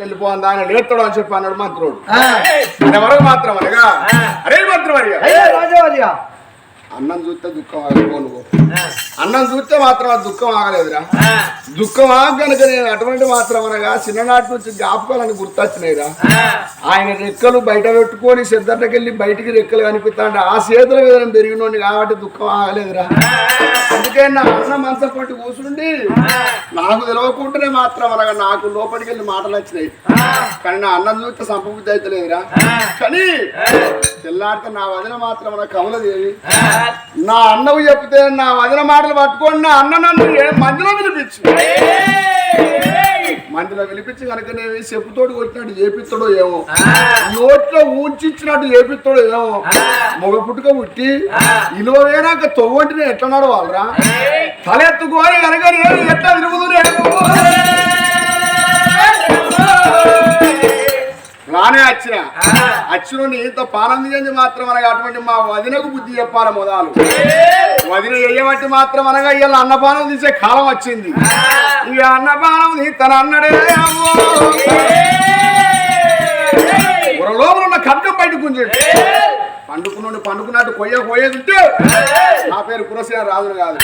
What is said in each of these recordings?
వెళ్ళిపోందా ఆయన లేస్తాడు అని చెప్పి అన్నాడు మంత్రుడు. ఆయన వరకు మాత్రం అనగా అరే మంత్రం అడిగా అయ్యా అన్నం చూస్తే దుఃఖం ఆగలిపో నువ్వు. అన్నం చూస్తే మాత్రం ఆ దుఃఖం ఆగలేదురా. దుఃఖం ఆగనుక నేను అటువంటి మాత్రం అనగా చిన్ననాటి నుంచి జ్ఞాపకాలని గుర్తొచ్చినాయిరా. ఆయన రెక్కలు బయట పెట్టుకొని సిద్ధటకి వెళ్ళి బయటికి రెక్కలు కనిపిస్తాడు ఆ చేతుల మీద పెరిగినోడిని కాబట్టి దుఃఖం ఆగలేదురా. అందుకే నా అన్న మనసు పట్టి కూర్చుండి నాకు తెలవకుంటేనే మాత్రం అనగా నాకు లోపలికి వెళ్ళి మాటలు వచ్చినాయి. కానీ నా అన్నం చూస్తే సంపబుద్ధి అయితే లేదురా. కానీ తెల్లారితే నా వదిన మాత్రం నా కమలదేవి నా అన్నవు చెప్తే నా వదిన మాటలు పట్టుకొని నా అన్న నన్ను మధ్యలో మందిలో పిలిపించు మందిలో పిలిపించి కనుక నేను చెప్పుతోడు కొట్టినట్టు చేపిస్తాడో ఏమో. నోట్లో ఊంచిచ్చినట్టు చేపిస్తాడో ఏమో. మగ పుట్టుక పుట్టి ఇలువ వేనాక తొవ్వంటిని ఎట్లా నడవాలరా? తలెత్తుకోని కనుక నేను ఎట్లా తిరుగుతున్నాను రానే వచ్చిన వచ్చిన ఇంత పానందించి మాత్రం అనగా అటువంటి మా వదినకు బుద్ధి చెప్పాలి మొదలు. వదిన వేయబట్టి మాత్రం అనగా ఇలా అన్నపానం తీసే కాలం వచ్చింది. ఇక అన్నపానం తన అన్నడే లోపల ఉన్న ఖడ్గం బయట గుంజండి పండుకున్నాడు పండుకున్నట్టు కొయ్య కొయ్యేది ఉంటే నా పేరు కురసేన రాజును కాదు.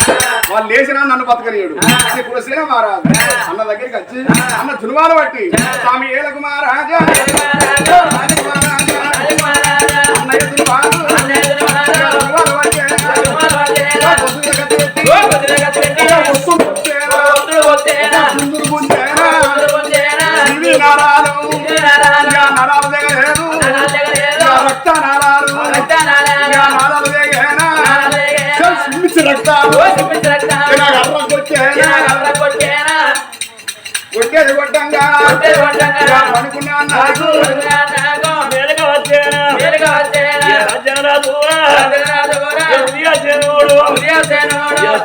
వాళ్ళు లేచినా నన్ను బతకలేడు అది కురసేన మహారాజు అన్న దగ్గరికి వచ్చి అన్న ధునువాలు బట్టి స్వామి ఏలకు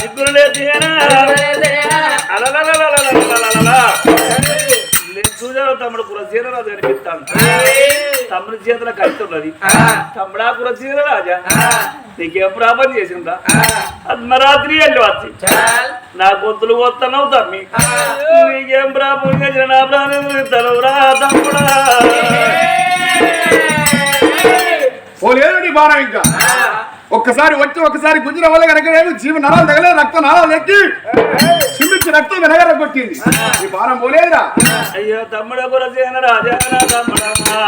సిగ్గులు లేచేనా చూసావు తమ్ముడు కులసీన రాజు కనిపిస్తాను తమ్ముడి చేతుల కలుతున్నది తమ్ముడా కులసీన రాజా. నీకేం ప్రాపం చేసిందా? అర్ధరాత్రి వెళ్ళి వచ్చి. నా గొంతులు పోతున్నావు తమ్మి. నీకేం ప్రాపం చేసిన నా ప్రాణం తలవురా తమ్ముడా. ఓ లేదు నీ బాణం ఇంకా. ఒక్కసారి వచ్చి ఒక్కసారి గుంజిన వల్ల కనుక నేను జీవ నరాలు తగలేదు రక్త నరాలు ఎక్కి. సిమ్మిచ్చి రక్తం వెనగర కొట్టింది. నీ బాణం పోలేదురా. అయ్యో తమ్ముడ కులసేన రాజా తమ్ముడా?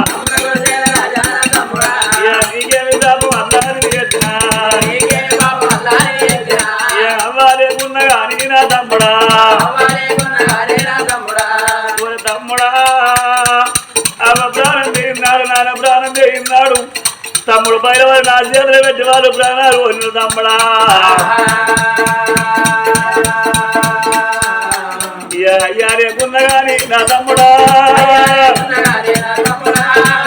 ఓరి తమ్ముడా అవ్వ ప్రాణం చేయినాడు నాన్న ప్రాణం చేయినాడు తమ్ముడు పైన వారు నా చేతులు పెట్టి వాళ్ళు ప్రాణాలు తమ్ముడా. అయ్యా కానీ నా తమ్ముడా.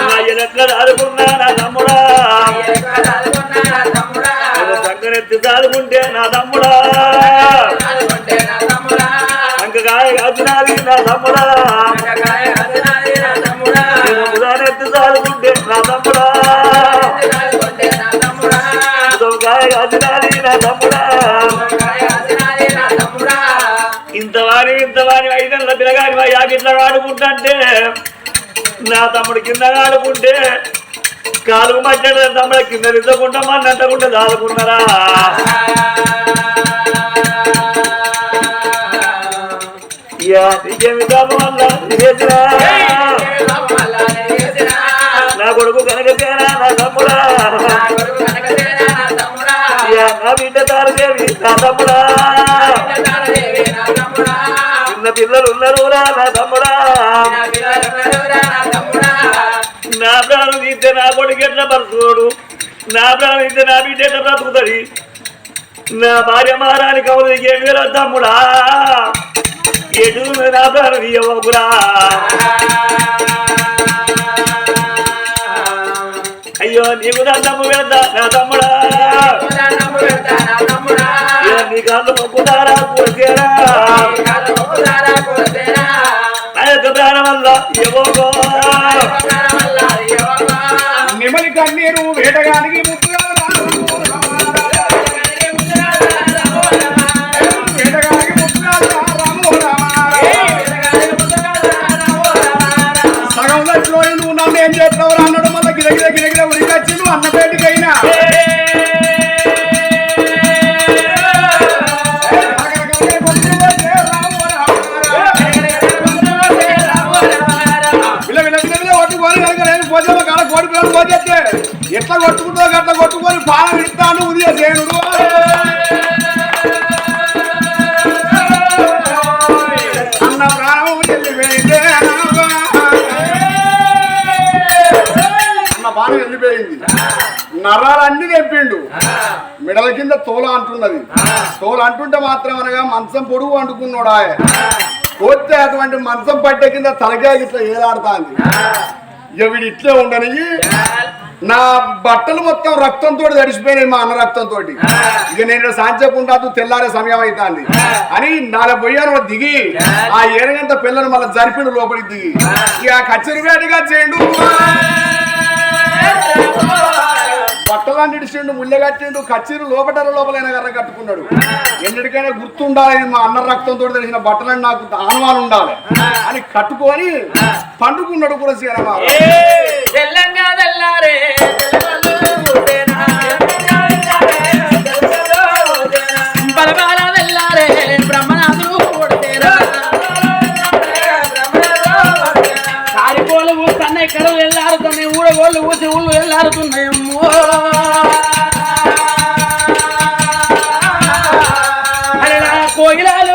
నా ఎలట్ల దాదుకున్నా నా తమ్ముడా. సంకరెత్తి దాదుకుంటే నా తమ్ముడా. సంకకాయ కాచినాది నా తమ్ముడా. ఇంతవాని ఇంతవాని ఐదల్ల పిల్లగాని వా యాగిట్లా ఆడుకుంటుంటే నా తమ్ముడు కింద ఆడుకుంటే కాలుగు మధ్య తమ్ముడు కింద నిద్దకుండా మన్నట్టకుండా దాదుకున్నారా ఇయ్యా, నీకేమి పాపం వల్ల బిడ్డ తారదేవి నా తమ్ముడా చిన్న పిల్లలు ఉన్నారు రా నా తమ్ముడా నా ప్రాణం తీస్తే నా కొడుకు ఎట్లా పరుచుకోడు నా ప్రాణం తీస్తే నా బిడ్డ ఎట్లా బ్రతుకుతుంది? నా భార్య మారాని కవులు ఏమి రా తమ్ముడా ఎటు నా ప్రాణం ఇవ్వకురా అయ్యో నీకు దండము పెడతా నా తమ్ముడా నీ కాళ్ళు మొక్కుతారా కోసేరా నా యొక్క ప్రాణం వల్ల ఇవ్వకో నెమలి కన్నీరు వేటగానికి రామ సగం నువ్వు నన్ను ఏం చేస్తావు అన్నాడు. మళ్ళీ గిరగిర గిరగిర ఉరికొచ్చి నువ్వు అన్న పేటికైనా. ఎట్లా కొట్టుకుంటావు అట్లా కొట్టుకొని పాలన ఇస్తాను ఉదయ సేనుడు అన్న ప్రాణం వెళ్ళిపోయిందే అన్న బాణం వెళ్ళిపోయింది నరాలన్నీ చెప్పిండు మిడల కింద తోల అంటున్నది. తోల అంటుంటే మాత్రం అనగా మంచం పొడుగు అంటుకున్నాడు ఆయన. పోతే అటువంటి మంచం పట్టే కింద తలకాయ ఇట్లా ఏలాడుతాంది. ఇక వీడు ఇట్లే ఉండని నా బట్టలు మొత్తం రక్తంతో తడిసిపోయినాయి మా అన్న రక్తంతో ఇక నేను సాంచకుండా తెల్లారే సమయం అవుతాంది అని నాలుగు పొయ్యాను దిగి ఆ. ఏరగంట పిల్లలు మళ్ళీ జరిపిన లోపలికి దిగి. ఇక కచ్చరి వేటగా చేయండు. బట్టలన్నీ ఇడిచిండు ముల్లె కట్టిండు కచ్చిరు లోపట లోపలైన కర్ర కట్టుకున్నాడు. ఎన్నిటికైనా గుర్తుండాలి మా అన్న రక్తంతో తెలిసిన బట్టలని నాకు ఆనవాలు ఉండాలి. అని కట్టుకొని పండుకున్నాడు కూడా సీనమా తెల్లంగా ఊడగోళ్ళు ఊసి ఊళ్ళు వెళ్ళారుతున్నాయమ్మో కోయిలాలు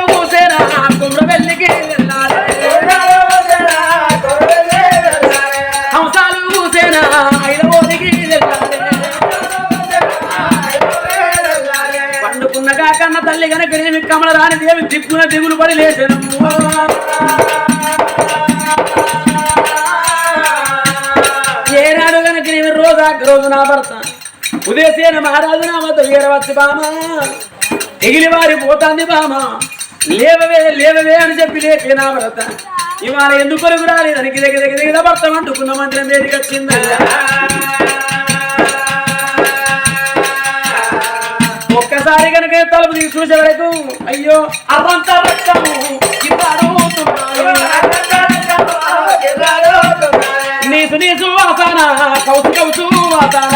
తల్లి కనుక నేను కమల రాని దేవి దిక్కున దిగులు పడి లేచను ఏనాడు కనుక నేను రోజా రోజు నా భర్త ఉదయసేన మహారాజు నా వద్ద వీరవచ్చు బామ ఎగిలి వారి పోతాంది బామ లేవవే లేవవే అని చెప్పి లేపే నా భర్త ఇవాళ ఎందుకు కొరకు రాలేదని గిద గిద భర్త అంటుకున్న మంత్రం వేదికి ఒక్కసారి కనుక తలుపు తీసి చూసే వరకు అయ్యో అవంతా రక్తము. నీసు నీసు వాసన కౌసు కౌసు వాసన.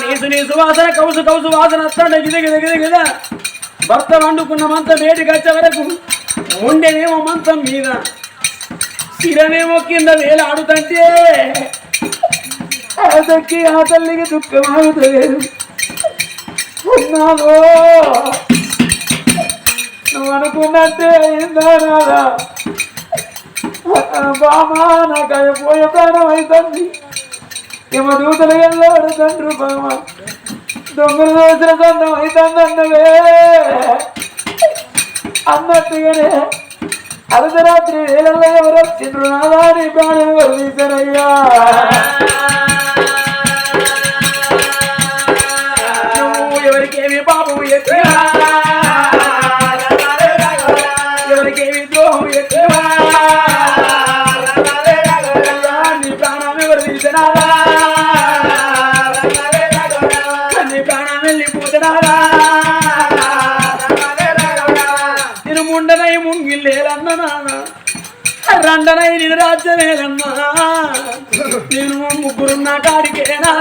నీసు నీసు వాసన కౌసు కౌసు వాసన వస్తాడు గిద గిద గిద భర్త వండుకున్న మంచం వేడికి వచ్చే వరకు ఉండేనేమో మంచం మీద. శిరనేమో కింద వేలాడుతంటే అదకి ఆ తల్లికి దుఃఖం ఆగుతలేదు నువ్వు అనుకున్నట్టే అయిందా రాదా బామా నాకు అయిపోయే ప్రాణం అవుతుంది ఏమో దూతలు వెళ్ళాడు తండ్రి బామ. దొంగలు దోచిన సొంతం అవుతుంది అన్నవే అన్నట్టుగానే అర్ధరాత్రి వేళల్లో ఎవరు వచ్చిండ్రు నాదా నీ ప్రాణం ఎవరు ఉండనై నేను రాజ్యమేలన్నా నేను ముగ్గురున్న కాడికేనా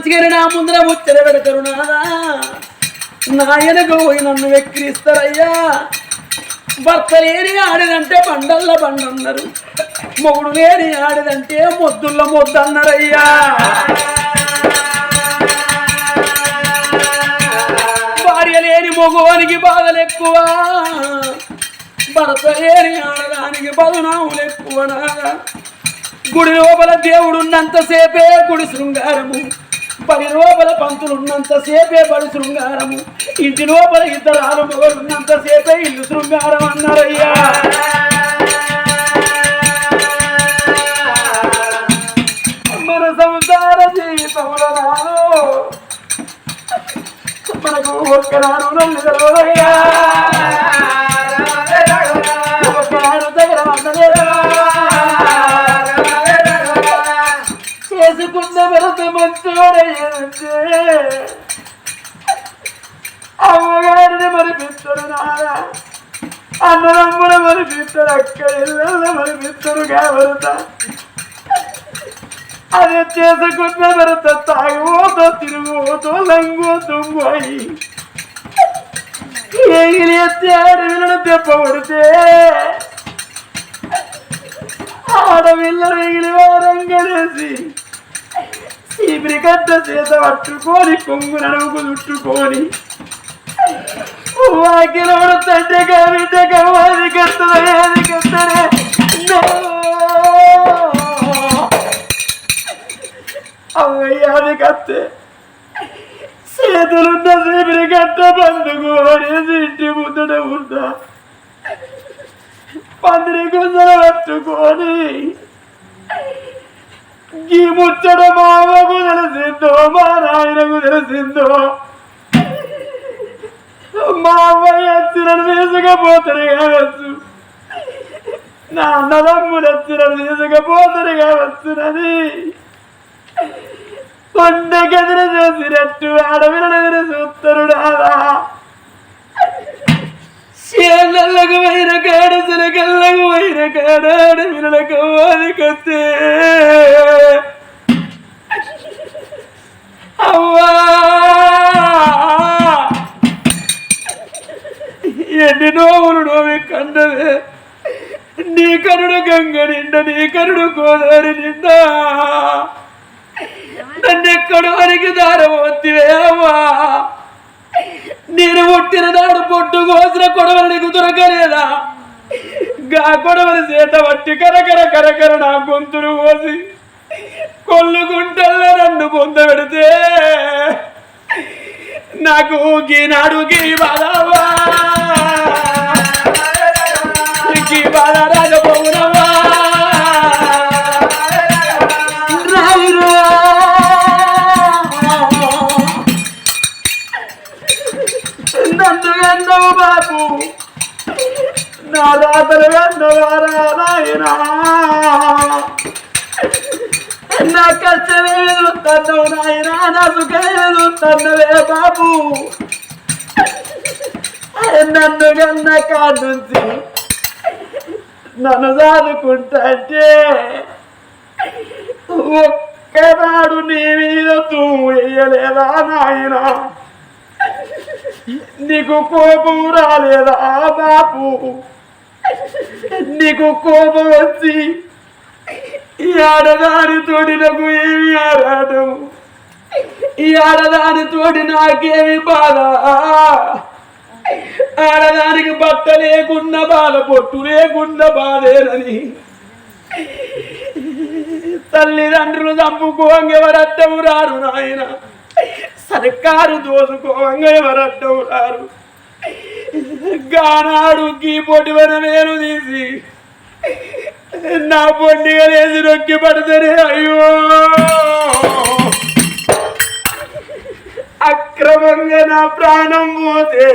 నా ముందర ముచ్చట పెడతారు నాదా నాయనకు పోయి నన్ను వెక్కిరిస్తారయ్యా. భర్త లేని ఆడిదంటే బండల్ల బండన్నారు మొగుడు లేని ఆడిదంటే మొద్దుల్ల మొద్దన్నారయ్యా. భార్య లేని మగవానికి బాధలు ఎక్కువ. భర్త లేని ఆడదానికి బదునాములు ఎక్కువ గుడి లోపల దేవుడున్నంతసేపే గుడి శృంగారము. పది లోపల పంతులు ఉన్నంతసేపే బడి శృంగారము. ఇంటి లోపల ఇద్దరు ఆరుమగలు ఉన్నంతసేపే ఇల్లు శృంగారం అన్నారయ్యా. సంసార జీవితంలో నాడు మనకు ఒక్కనాడు నల్లి சந்தோஷமத்தோட இருக்கு அவகாரணம் அறிவித்தரு நாளா அண்ணனம்பரம் அறிவித்தர் அக்கள் எல்லாம் அறிவித்தரு காவருதா ಅದೇ ಚೇಸಕೊಂಡ ಬರುತ್ತ ತಾಗುವುದು ತಿರುಗುವುದು ಲಂಗು ఈ వారంగలేసి చేత పట్టుకొని కొంగు నడుముకు చుట్టుకొని. వాకిలోడు తండ్రిగా బిడ్డగా వారి కత్తరే అది కట్టలే అమ్మయ్య అది కత్తే. చేతులున్న చీపిరి కట్ట బందుకోని ఇంటి ముందట ఉందా? పందిరి గుంజలు పట్టుకొని. ఈ ముచ్చట మామకు తెలిసిందో మా నాయనకు తెలిసిందో. మా అమ్మాయి వచ్చినను తీసుకపోతారు కావచ్చు. నా అన్నదమ్ములు వచ్చినను తీసుకపోతారు కావచ్చునని కొండ గదిన చూసినట్టు అడవిన చూస్తారు రాదా శీలకు వైన కాడ శిలకల్లకు వైన కాడ అడవినలకు అది కత్తే అవ్వా ఎన్ని నోవులు నోవి కండవే నీ కరుడు గంగ నిండ నీ కరుడు గోదావరి నిండా నన్నెక్కడు వరకు దారవత్తివే అమ్మా నేను ఒట్టిన నాడు పొట్టు కోసిన కొడవలు నీకు దొరకలేదా? గా కొడవలి చేత పట్టి కరకర కరకర నా గొంతులు కోసి కొల్లు గుంటల్లో నన్ను పొంద పెడితే నాకు గీనాడు గీ బాధవా గీ బాధ రాజపోవునవా నా రాతలు ఎన్నవారా నా కష్టమేదు తన్నవు నాయనా నా సుఖమేదు తన్నవే బాబు. నన్ను గన్న కాడుంచి నన్ను సాదుకుంటే ఒక్కనాడు నీ మీద తూ వేయలేదా నాయనా నీకు కోపం రాలేదా బాపు నీకు కోపం వచ్చి ఈ ఆడదాని తోడి నాకు ఏమి ఆరాటం ఈ ఆడదాని తోడి నాకేమి బాధ. ఆడదానికి బట్ట లేకుండా బాధ పొట్టు లేకుండా బాధేనని. తల్లిదండ్రులు చంపుకోంగ ఎవరట్టం రారు నాయన. సర్కారు దోసుకోంగ ఎవరట్టం రారు. గానాడు గీ పొడివన వేలు తీసి నా పొండిగా లేచి నొక్కి పడితేనే అయ్యో! అక్రమంగా నా ప్రాణం పోతే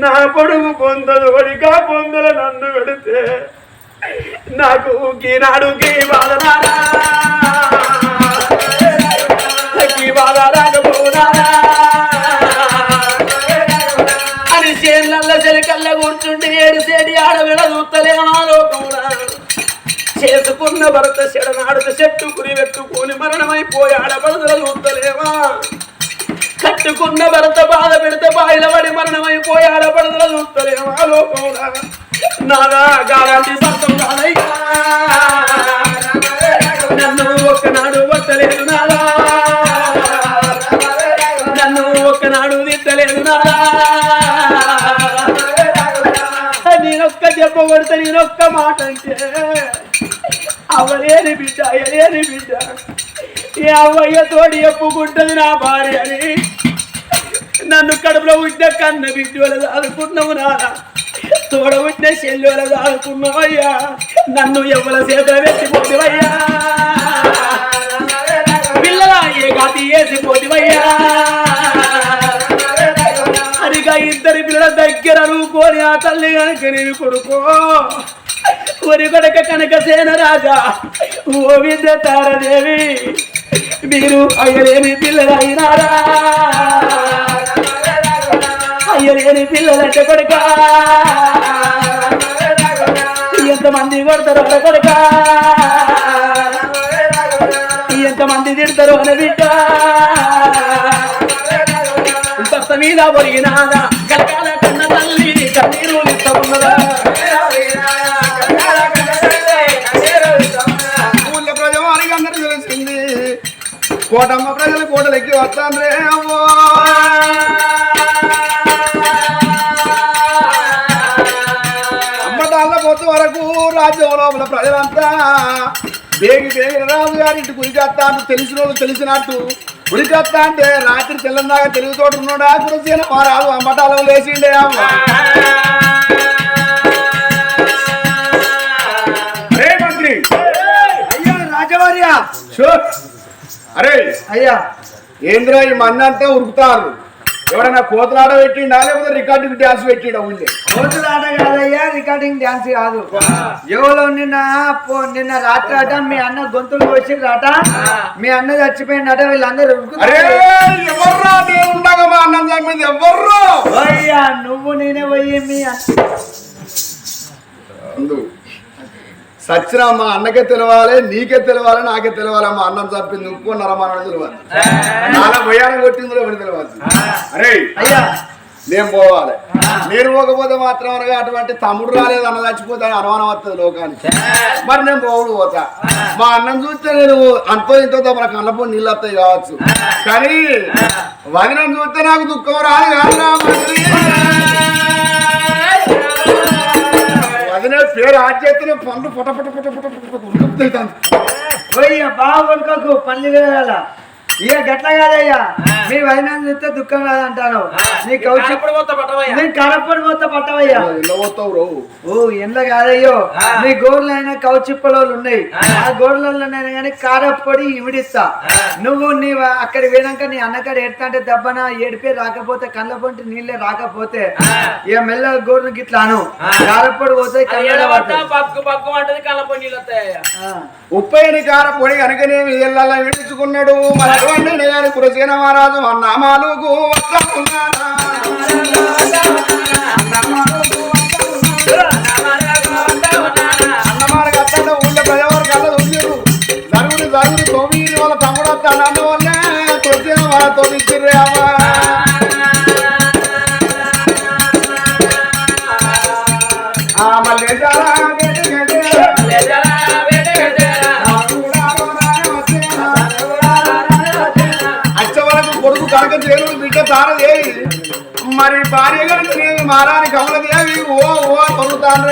నా పొడుగు పొందదోడిగా పొందల నన్ను పెడితే నాకు గీనాడు గీ బాధ చేసుకున్న భర్త చెడనాడుత చెట్టు కురి పెట్టుకొని మరణమైపోయి ఆడబడుదల చూస్తలేమా కట్టుకున్న భరత బాధ పెడితే బాయిల పడి మరణమైపోయి ఆడబడుదల చూస్తలేవా లోకంలో. నాదా గాలాంటి కాదయ్యా. నన్ను ఒక్కనాడు వద్దలేదు నాదా. నన్ను ఒక్కనాడు తిట్టలేదు నాదా. నేనొక్క దెబ్బ కొడితే నేనొక్క మాట అంటే అవలేని బిడ్డ ఎలేని బిడ్డ. ఏ అవయ్య తోడి ఎప్పుకుంటుంది నా భార్య అని. నన్ను కడుపులో ఉంటే కన్న బిడ్డలు దాదుకున్నావు నారా తోడ ఉంటే చెల్లెలు దాదుకున్నావయ్యా నన్ను ఎవల చేత పెట్టిపోతివయ్యా పిల్లల ఏ గతి వేసిపోతివయ్యా. అదిగా ఇద్దరి పిల్లల దగ్గర అనుకోని ఆ తల్లి కనుక నేను కొడుకో. ఒరి కొడక కనకసేన రాజా ఓ విద్య తారదేవి మీరు అయ్యలేని పిల్లలైనారా? అయ్యలేని పిల్లలంటే కొడుక? ఎంతమంది కొడతారు ఒక కొడుక? ఎంతమంది తిడతారు అని బిడ్డ? భర్త మీద ఒరిగినాదా? కలకాల కన్న తల్లి కన్నీరు ఇస్తఉన్నదా ఉన్నదా కోటమ్మ ప్రజలు కోటలు ఎక్కి వస్తాండ్రే అమ్మో. అమ్మటాళ్ళ పొత్తు వరకు రాజ్యం లోపల ప్రజలంతా బేగి బేగిన రాజు గారింటి గురికొస్తా అంటే తెలిసిన వాళ్ళు తెలిసినట్టు గురికొస్తా అంటే రాత్రి తెల్లందాకా తిరుగుతోటి ఉన్నాడా? కురసీన మా రాజు అమ్మటాలు లేచిండే అమ్మ. రే మంత్రి. అయ్యా రాజవర్య అరే అయ్యా! ఏంద్రా ఈ మన్న అంతా ఉరుకుతారు? ఎవరైనా కోతలాట పెట్టిండా? లేకపోతే రికార్డింగ్ డ్యాన్స్ పెట్టిండా ఊళ్ళే కోతులాట కాదయ్యా రికార్డింగ్ డాన్స్ కాదు. ఎవరో నిన్న నిన్న రాత్రి అట మీ అన్న గొంతులు వచ్చిందట మీ అన్న చచ్చిపోయిందట వీళ్ళందరూ అరే ఉరుకుతారు. ఎవర్రా నేను ఉండగా మా అన్నం చంపింది ఎవర్రా? అయ్యా నువ్వు నేనే పోయి మీ అన్న సచ్చిన మా అన్నకే తెలవాలి నీకే తెలవాలి నాకే తెలవాలి మా అన్నం చంపింది ఇంకో నరమాన తెలవాలి. నాన్న భయాన్ని కొట్టిందో ఎవరు తెలవాలి? అరే అయ్యా. నేను పోవాలి. నేను పోకపోతే మాత్రం అనగా అటువంటి తమ్ముడు రాలేదు అన్న చచ్చిపోతే అని అనుమానం వస్తుంది లోకానికి. మరి నేను పోవుడు పోతా. మా అన్నం చూస్తే నేను అంతో ఇంతో మన కన్నపో నీళ్ళు వస్తాయి కావచ్చు. కానీ వదినం చూస్తే నాకు దుఃఖం రాదు కాదురా అతనే పేరు ఆచేతనే పండ్లు పుట పుట పుట పుట పుట పుట ఉడుకుతాయి పోయ్యా బాగా పనులు ఇక గట్ల కాదయ్యా. మీ వైనా చూస్తే దుఃఖం కాదంటాను నీ కౌచి ఎప్పుడు పోతా పట్టవయ్యా. నీ కడపడి పోతే పట్టవయ్యా. ఓ ఎండ కాదయ్యో. మీ గోర్లు అయినా కౌచిప్పలోళ్ళు ఉన్నాయి. ఆ. గోర్లలోనైనా కానీ కారప్పొడి ఇవిడిస్తా నువ్వు నీ అక్కడ పోయినాక నీ అన్నకాడ ఎడతా అంటే దెబ్బన ఏడిపే రాకపోతే కళ్ళ పొంటి నీళ్ళే రాకపోతే ఇక మెల్ల గోర్లు గిట్లా అను. కారప్పొడి పోతే ఉప్పైని కార పొడి కనుకనే ఇళ్ళల్లో విడుచుకున్నాడు మన అటువంటి నేను కురసేన మహారాజు అన్నమాలుగు వస్తున్నారా అన్నమాలకు అత్తంటే ఊళ్ళో ప్రజవారు కళ్ళ మరి భార్య కనుక నేను మారాని కమలదేవి ఓ ఓ కొడుతాను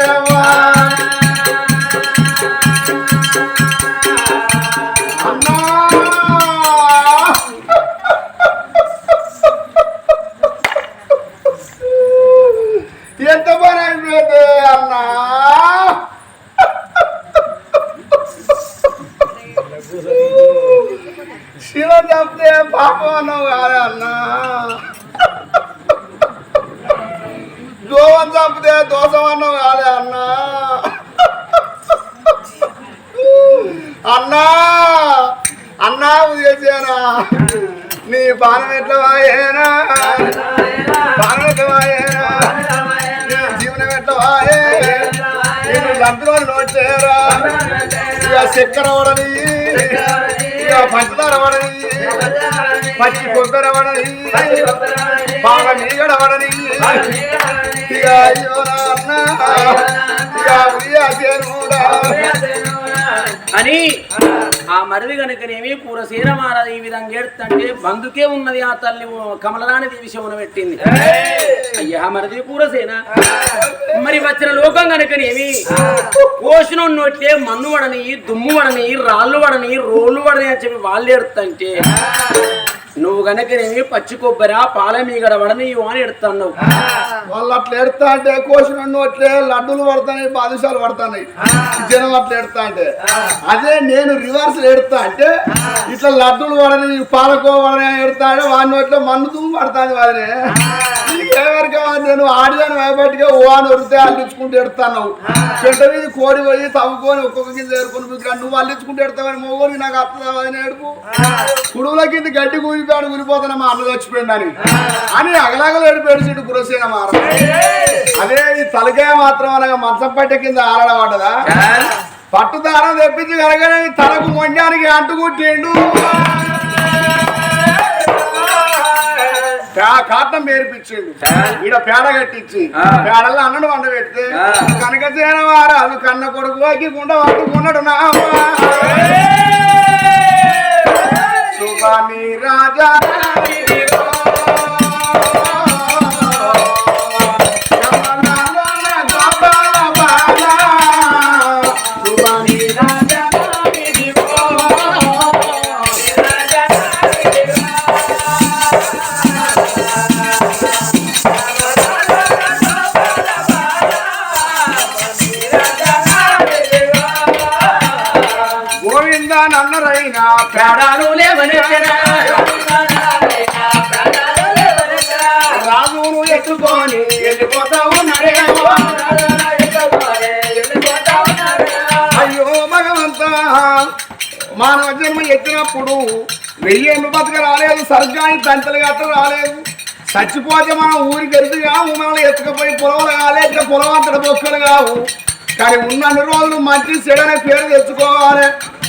ఇక చక్కెర వడని ఇక పంచదార వడని పచ్చి కొబ్బరి వడని బాగా నీగడ వడని ఇక అయ్యో నా అన్న ఇక ఉయ్యా చేరుడా అని. ఆ మరిది కనుకనేమి పూరసీన మారది ఈ విధంగా ఏడుతుంటే బందుకే ఉన్నది ఆ తల్లి కమలరాని విషయం పెట్టింది. అయ్యా మరిది పూరసేన మరి వచ్చిన లోకం కనుకనేమి పోషణ నోట్లే మన్ను వడని దుమ్ము వడని రాళ్ళు వడని రోళ్ళు వడని అని చెప్పి వాళ్ళు ఏడుతుంటే నువ్వు కనుకనేమి పచ్చి కొబ్బరి పాల మీగడ వడని అని ఎడుతున్నావు. వాళ్ళు అట్లా ఎడతా అంటే కోసిన నోట్లే లడ్డూలు పడతాయి బాదుషాలు పడతాయి జనం అట్లా ఎడతా అంటే. అదే నేను రివర్స్ ఎడతా అంటే ఇట్లా లడ్డూలు పడని పాలకో పడని ఎడతా అంటే వాడి నోట్లో మన్ను దుమ్ము పడతాది వాడిని. ఎవరికి నేను ఆడిదాను వేపటిగా ఓ అని వరితే అల్లించుకుంటూ ఎడతాను చెట్ట మీద కోడి పోయి తవ్వుకొని ఒక్కొక్క కింద ఏరుకొని మీకు నువ్వు అల్లించుకుంటూ ఎడతావని మోగోని నాకు అర్థం అని ఏడుపు కుడువుల కింద గడ్డి కూలిపాడు కూలిపోతున్నా మా అన్న చచ్చిపోయింది అని అని అగలగలు ఏడుపు ఏడిచిట్టు కురసేన మార అదే ఈ తలకాయ మాత్రం అనగా మంచం పట్టె కింద ఆడబడ్డదా పట్టుదారం తెప్పించి కనుక తలకు మొండానికి అంటుకుంటేండు కాటం పేర్పించిండు. ఈడ పేడ కట్టించి. పేడల్లో అన్నడు వండ పెడితే కనుక వారు అది కన్న కొడుకు వాకి గుండ పట్టుకున్నాడు నా సుబాని రాజా. నన్నరైనా ప్రాణాలు లేవనెత్తరా రాజును ఎత్తుకొని వెళ్ళిపోతా ఉన్నాడేమో అయ్యో భగవంత మానవ జన్మ ఎత్తినప్పుడు వెయ్యేళ్ళు బతక రాలేదు సర్గాని తంతలు గట్ట రాలేదు. చచ్చిపోతే మన ఊరి ఎరుదు కావు మనల్ని ఎత్తుకపోయి పొలవలు కాలేదు పొలవంతట పొలం బొక్కలు కావు. కానీ ఉన్నన్ని రోజులు మంచి చెడనే పేరు తెచ్చుకోవాలి.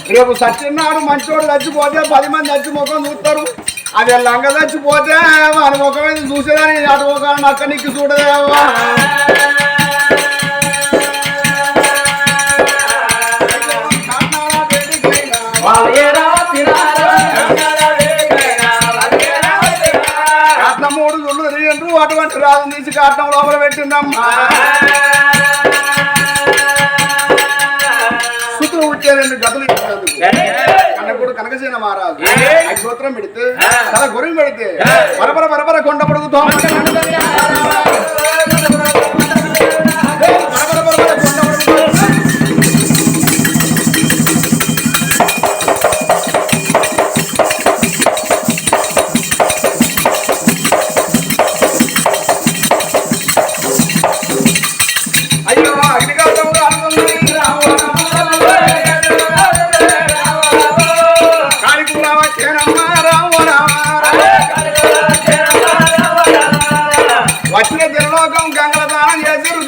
రేపు సత్యనాడు మంచోడు చచ్చిపోతే పది మంది చచ్చి ముఖం చూస్తారు. అది లంగ చచ్చిపోతే మన ముఖం మీద చూసేదాన్ని అటు ఒక నక్క నిక్కి చూడదేవా మూడు తిరిగిండ్రు అటువంటి రాజు తీసి కట్నం లోపల పెట్టిందమ్మా. ఉచ్చేదండి గదులు ఇచ్చినందుకు కన్నప్పుడు కనకసేన మహారాజు. సూత్రం పెడితే తల గురి పెడితే పరపర పరపర కొండ పొడుగు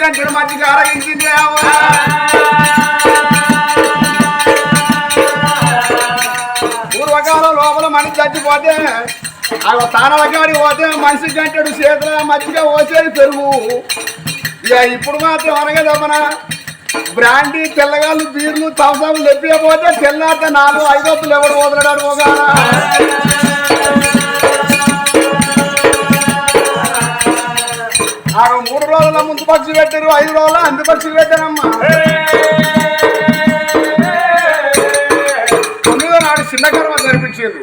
దానం మధ్యకి ఆరగించింది పూర్వకాలం లోపల మనిషి చచ్చిపోతే ఆ తానాల కాడి పోతే మనిషి గంటడు చేతుల మధ్యగా పోసేది పెరుగు. ఇక ఇప్పుడు మాత్రం అనగదమ్మన బ్రాండీ తెల్లగాళ్ళు బీర్లు తమసాలు లెప్పిపోతే తెల్లారితే నాలుగు ఐదొత్తులు ఎవడు వదలడాడు ఒక మూడు రోజుల ముందు పక్షులు పెట్టారు ఐదు రోజుల అందు పక్షులు పెట్టారమ్మా. తొమ్మిదో నాడు చిన్న కర్మ జరిపించారు